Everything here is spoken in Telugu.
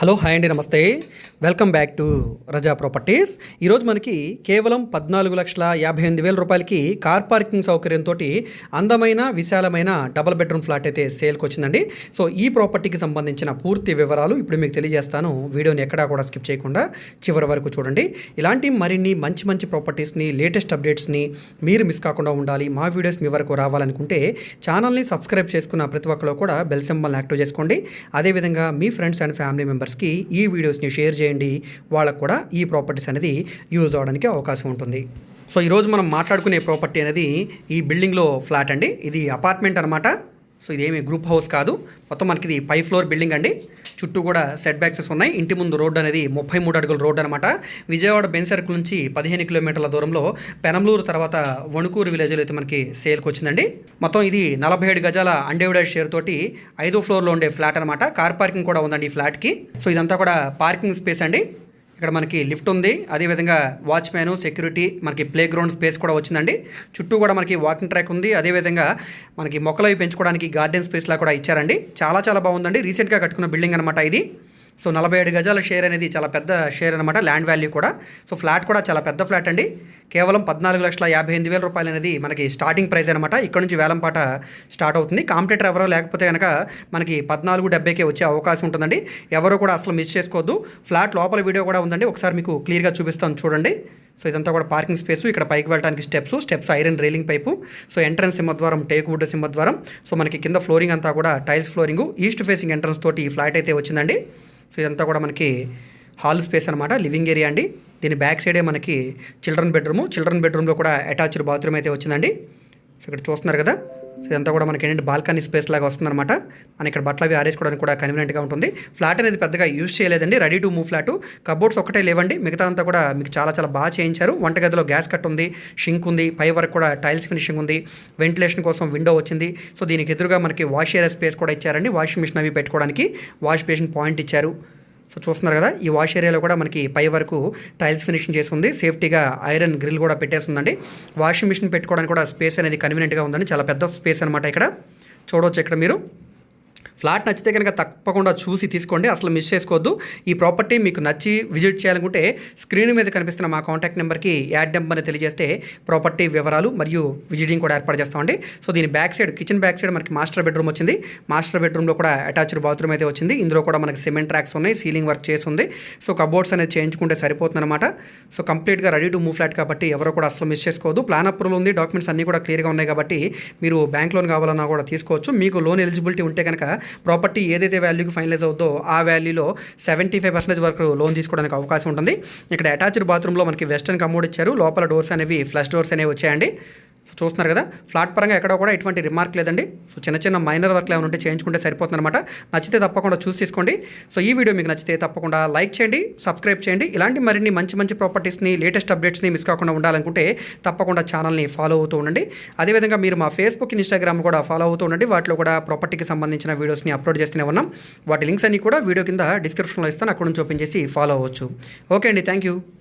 హలో హాయ్ అండి నమస్తే. Welcome back to Raza Properties. ఈరోజు మనకి కేవలం పద్నాలుగు లక్షల యాభై ఎనిమిది వేల రూపాయలకి కార్ పార్కింగ్ సౌకర్యంతో అందమైన విశాలమైన డబుల్ బెడ్రూమ్ ఫ్లాట్ అయితే సేల్కి వచ్చిందండి. సో ఈ ప్రాపర్టీకి సంబంధించిన పూర్తి వివరాలు ఇప్పుడు మీకు తెలియజేస్తాను. వీడియోని ఎక్కడా కూడా స్కిప్ చేయకుండా చివరి వరకు చూడండి. ఇలాంటి మరిన్ని మంచి మంచి ప్రాపర్టీస్ని లేటెస్ట్ అప్డేట్స్ని మీరు మిస్ కాకుండా ఉండాలి. మా వీడియోస్ మీ వరకు రావాలనుకుంటే ఛానల్ని సబ్స్క్రైబ్ చేసుకున్న ప్రతి ఒక్కరు కూడా బెల్ సింబల్ని యాక్టివ్ చేసుకోండి. అదేవిధంగా మీ ఫ్రెండ్స్ అండ్ ఫ్యామిలీ మెంబర్స్కి ఈ వీడియోస్ని షేర్ చేయండి. వాళ్ళకు కూడా ఈ ప్రాపర్టీస్ అనేది యూజ్ అవడానికి అవకాశం ఉంటుంది. సో ఈరోజు మనం మాట్లాడుకునే ప్రాపర్టీ అనేది ఈ బిల్డింగ్లో ఫ్లాట్ అండి. ఇది అపార్ట్మెంట్ అనమాట సో ఇదేమి గ్రూప్ హౌస్ కాదు. మొత్తం మనకి ఇది పై ఫ్లోర్ బిల్డింగ్ అండి. చుట్టూ కూడా సెట్ బ్యాక్సెస్ ఉన్నాయి. ఇంటి ముందు రోడ్డు అనేది ముప్పై మూడు అడుగుల రోడ్డు అనమాట విజయవాడ బెన్ నుంచి పదిహేను కిలోమీటర్ల దూరంలో పెనంలూరు తర్వాత వణుకూరు విలేజ్లో అయితే మనకి సేల్కి వచ్చిందండి. మొత్తం ఇది నలభై ఏడు గజాల అన్డివైడెడ్ షేర్ తోటి ఐదో ఫ్లోర్లో ఉండే ఫ్లాట్ అనమాట కార్ పార్కింగ్ కూడా ఉందండి ఈ ఫ్లాట్కి సో ఇదంతా కూడా పార్కింగ్ స్పేస్ అండి. ఇక్కడ మనకి లిఫ్ట్ ఉంది. అదేవిధంగా వాచ్మ్యాన్ సెక్యూరిటీ మనకి ప్లే గ్రౌండ్ స్పేస్ కూడా వచ్చిందండి. చుట్టూ కూడా మనకి వాకింగ్ ట్రాక్ ఉంది. అదేవిధంగా మనకి మొక్కలు అవి పెంచుకోవడానికి గార్డెన్ స్పేస్లా కూడా ఇచ్చారండి. చాలా చాలా బాగుందండి. రీసెంట్గా కట్టుకున్న బిల్డింగ్ అనమాట ఇది. సో నలభై ఏడు గజాల షేర్ అనేది చాలా పెద్ద షేర్ అనమాట ల్యాండ్ వాల్యూ కూడా. సో ఫ్లాట్ కూడా చాలా పెద్ద ఫ్లాట్ అండి. కేవలం పద్నాలుగు లక్షల యాభై ఎనిమిది వేల రూపాయలు అనేది మనకి స్టార్టింగ్ ప్రైస్ అనమాట ఇక్కడ నుంచి వేలంపాట స్టార్ట్ అవుతుంది. కాంపిటేటర్ ఎవరో లేకపోతే కనుక మనకి పద్నాలుగు డెబ్బైకే వచ్చే అవకాశం ఉంటుందండి. ఎవరో కూడా అసలు మిస్ చేసుకోవద్దు. ఫ్లాట్ లోపల వీడియో కూడా ఉందండి. ఒకసారి మీకు క్లియర్గా చూపిస్తాను చూడండి. సో ఇదంతా కూడా పార్కింగ్ స్పేస్ ఇక్కడ పైకి వెళ్ళడానికి steps steps iron railing pipe so entrance సింహద్వారం టేక్ వుడ్ సింహద్వారం సో మనకి కింద ఫ్లోరింగ్ అంతా కూడా tiles flooring east facing entrance తోటి ఈ ఫ్లాట్ అయితే వచ్చిందండి. సో ఇదంతా కూడా మనకి హాల్ స్పేస్ అనమాట లివింగ్ ఏరియా అండి. దీని బ్యాక్ సైడే మనకి చిల్డ్రన్ బెడ్రూమ్ చిల్డ్రన్ బెడ్రూమ్లో కూడా అటాచ్డ్ బాత్రూమ్ అయితే వచ్చిందండి. సో ఇక్కడ చూస్తున్నారు కదా. ఇదంతా కూడా మనకి ఏంటంటే బాల్కనీ స్పేస్ లాగా వస్తుందన్నమాట. మన ఇక్కడ బట్టలు అవి ఆరేసుకోవడానికి కూడా కన్వీనియంట్గా ఉంటుంది. ఫ్లాట్ అనేది పెద్దగా యూజ్ చేయలేదండి. Ready to move flat cupboards ఒకటే లేవండి. మిగతా అంతా కూడా మీకు చాలా చాలా బాగా చేయించారు. వంటగదిలో గ్యాస్ కట్ ఉంది షింక్ ఉంది పై వరకు కూడా టైల్స్ ఫినిషింగ్ ఉంది వెంటిలేషన్ కోసం విండో వచ్చింది. సో దీనికి ఎదురుగా మనకి వాష్ ఏరియా స్పేస్ కూడా ఇచ్చారండి. వాషింగ్ మిషన్ అవి పెట్టుకోవడానికి వాష్ బేసిన్ పాయింట్ ఇచ్చారు. సో చూస్తున్నారు కదా ఈ వాష్ ఏరియాలో కూడా మనకి పై వరకు టైల్స్ ఫినిషింగ్ చేసి ఉంది సేఫ్టీగా ఐరన్ గ్రిల్ కూడా పెట్టేస్తుందండి. వాషింగ్ మిషన్ పెట్టుకోవడానికి కూడా స్పేస్ అనేది కన్వీనియంట్గా ఉందండి. చాలా పెద్ద స్పేస్ అనమాట ఇక్కడ. చూడవచ్చు ఇక్కడ మీరు. ఫ్లాట్ నచ్చితే కనుక తప్పకుండా చూసి తీసుకోండి. అసలు మిస్ చేసుకోవద్దు. ఈ ప్రాపర్టీ మీకు నచ్చి విజిట్ చేయాలనుకుంటే స్క్రీన్ మీద కనిపిస్తున్న మా కాంటాక్ట్ నెంబర్కి యాడ్ నెంబర్ని తెలియజేస్తే ప్రాపర్టీ వివరాలు మరియు విజిటింగ్ కూడా ఏర్పాటు చేస్తామండి. సో దీని back side kitchen back side మనకి మాస్టర్ బెడ్రూమ్ వచ్చింది. మాస్టర్ బెడ్రూమ్లో కూడా అటాచ్డ్ బాత్రూమ్ అయితే వచ్చింది. ఇందులో కూడా మనకి సిమెంట్ ట్రాక్స్ ఉన్నాయి. సీలింగ్ వర్క్ చేసి ఉంది. సో కబోర్డ్స్ అనేది చేయించుకుంటే సరిపోతుంది అనమాట సో కంప్లీట్గా రెడీ టు మూవ్ ఫ్లాట్ కాబట్టి ఎవరు కూడా అసలు మిస్ చేసుకోవద్దు. ప్లాన్ అప్రూవల్ ఉంది. డాక్యుమెంట్స్ అన్నీ కూడా క్లియర్గా ఉన్నాయి కాబట్టి మీరు బ్యాంక్ లోన్ కావాలన్నా కూడా తీసుకోవచ్చు. మీకు లోన్ ఎలిజిబిలిటీ ఉంటే కనుక ప్రాపర్టీ ఏదైతే వాల్యూకి ఫైనలైజ్ అవుతుందో ఆ వాల్యూలో సెవెంటీ ఫైవ్ పర్సెంటేజ్ వరకు లోన్ తీసుకోవడానికి అవకాశం ఉంటుంది. ఇక్కడ అటాచ్డ్ బాత్రూంలో మనకి వెస్టర్న్ కమోడ్ ఇచ్చారు. లోపల డోర్స్ అనేవి ఫ్లష్ డోర్స్ అనేవి వచ్చాయండి. సో చూస్తున్నారు కదా ఫ్లాట్ పరంగా ఎక్కడ కూడా ఎటువంటి రిమార్క్ లేదండి. సో చిన్న చిన్న మైనర్ వర్క్లు ఏమైనా ఉంటే చేయించుకుంటే సరిపోతుందన్నమాట. నచ్చితే తప్పకుండా చూసి తీసుకోండి. సో ఈ వీడియో మీకు నచ్చితే తప్పకుండా లైక్ చేయండి సబ్స్క్రైబ్ చేయండి. ఇలాంటి మరిన్ని మంచి మంచి ప్రాపర్టీస్ని లేటెస్ట్ అప్డేట్స్ని మిస్ కాకుండా ఉండాలనుకుంటే తప్పకుండా ఛానల్ని ఫాలో అవుతూ ఉండండి. అదేవిధంగా మీరు మా ఫేస్బుక్ ఇన్స్టాగ్రామ్ కూడా ఫాలో అవుతూ ఉండండి. వాటిలో కూడా ప్రాపర్టీకి సంబంధించిన వీడియోస్ని అప్లోడ్ చేస్తూనే ఉన్నాం. వాటి లింక్స్ అన్ని కూడా వీడియో కింద డిస్క్రిప్షన్లో ఇస్తాను. అక్కడ నుంచి ఓపెన్ చేసి ఫాలో అవ్వచ్చు. ఓకే అండి. Thank you.